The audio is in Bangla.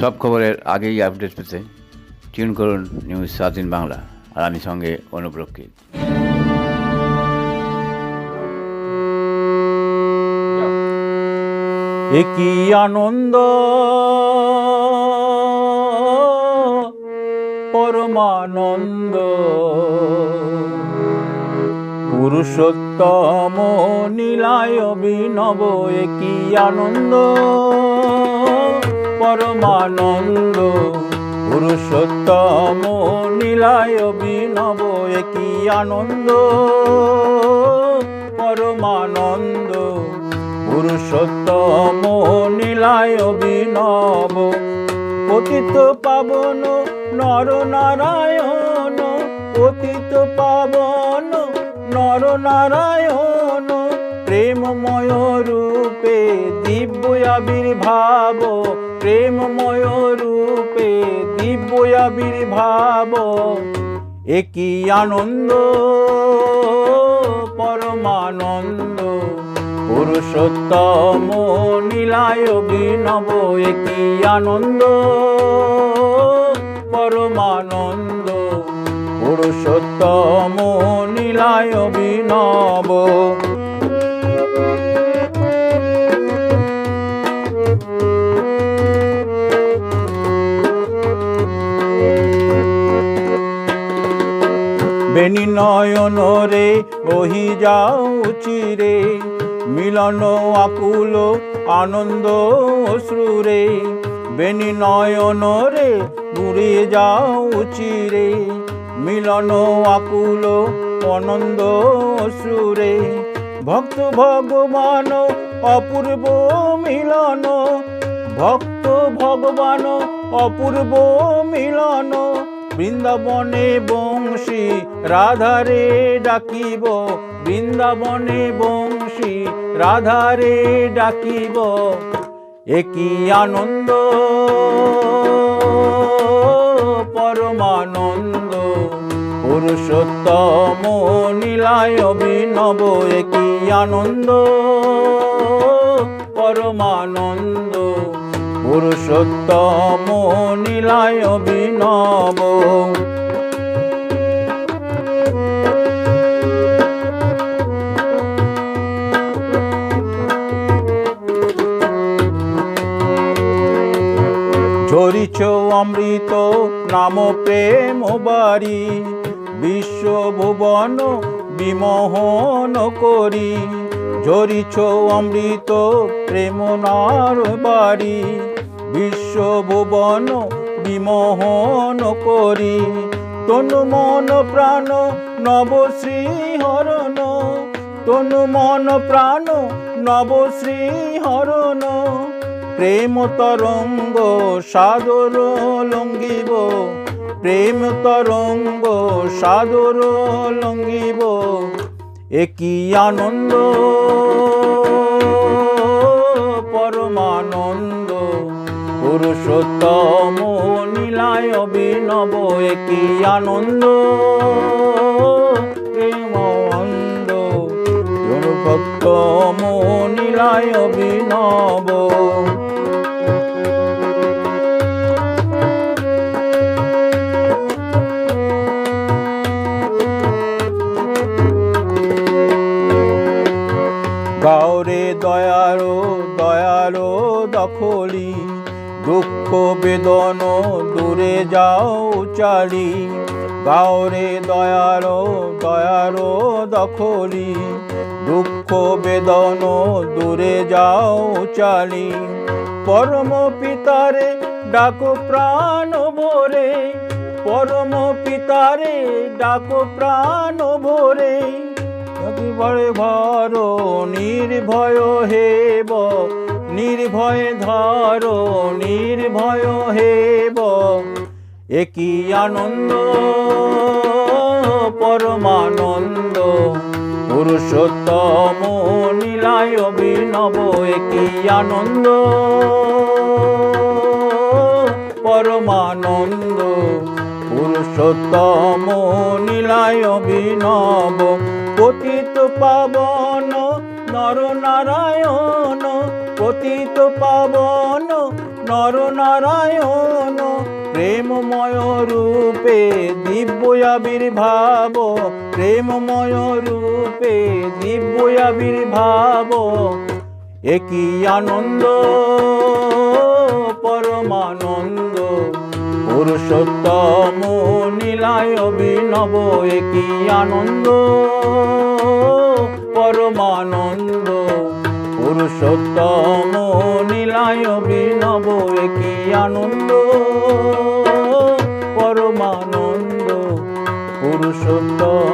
সব খবরের আগেই আপডেট পেতে টিউন করুন নিউজ স্বাধীন বাংলা। আর আমি সঙ্গে অনুপ্রক্ষিত এ কি আনন্দ? পরমানন্দ। পুরুষোত্তম নীলায় অভিনব, এ কি আনন্দ? পরমানন্দ। পুরুষোত্তম নীলায় অভিনব, এ কি আনন্দ? পরমানন্দ। পুরুষোত্তম নীলায় অভিনব, পতিত পাবন নর নারায়ণ পতিত পাবন নর নারায়ণ প্রেমময় রূপে দিব্য আবির্ভাব। প্রেমময় রূপে দিব্য আবির্ভাব, একই আনন্দ, পরমানন্দ। পুরুষোত্তম নীলায় অভিনব, একই আনন্দ, পরমানন্দ। পুরুষোত্তম নীলায় অভিনব বেনি নয়ন রে, বহি যাও চিরে। মিলন আকুল আনন্দ অশ্রুরে। বেনি নয়ন রে ঘুরে যাও চিরে। মিলন আকুল আনন্দ অশ্রুরে। ভক্ত ভগবান, অপূর্ব মিলন। ভক্ত ভগবান, অপূর্ব মিলন। বৃন্দাবনে বংশী, রাধারে ডাকিব। বৃন্দাবনে বংশী, রাধারে ডাকিব। একই আনন্দ? পরমানন্দ। পুরুষোত্তম নীলায় অভিনব। একই আনন্দ? পরমানন্দ। পুরুষোত্তম নীলায় অভিনব। ঝরিছ অমৃত নাম প্রেম বাড়ি, বিশ্বভুবন বিমোহন করি। ঝরিছ অমৃত প্রেম নার বাড়ি বিশ্ব ভুবন বিমোহন করি। তনু মন প্রাণ নবশ্রী হরণ তনু মন প্রাণ নবশ্রী হরণ প্রেম তরঙ্গ সাদর লঙ্গিব প্রেম তরঙ্গ সাদর লঙ্গিব একই আনন্দ। পুরুষোত্তম নীলায় অভিনব একই আনন্দ? প্রেম অন্দ ভক্তম নীলায় অভিনব। গাওরে দয়ারো দয়ারো দখলি দুঃখ বেদন দূরে যাও চালি গাওরে দয়ারো দয়ারো দখলি। দুঃখ বেদন দূরে যাও চালি পরম পিতারে ডাকো প্রাণ ভরে। পরম পিতারে ডাকো প্রাণ ভরে। একেবারে ভর, নির্ভয় হেব নির্ভয় ধর, নির্ভয় হেব। একই আনন্দ, পরমানন্দ। পুরুষোত্তম নীলায় অভিনব, একই আনন্দ। পরমানন্দ, পুরুষোত্তম নীলায় অভিনব। পতিত পাবন, নর নারায়ণ পতিত পাবন, নর নারায়ণ, প্রেমময় রূপে দিব্য আবির্ভাব প্রেমময় রূপে দিব্য আবির্ভাব একই আনন্দ, পরমানন্দ, পুরুষোত্তম নীলায় অভিনব। একই আনন্দ, পরমানন্দ সত্যম নীলায় বিনব কি আনন্দ পরমানন্দ। পুরুষোত্তম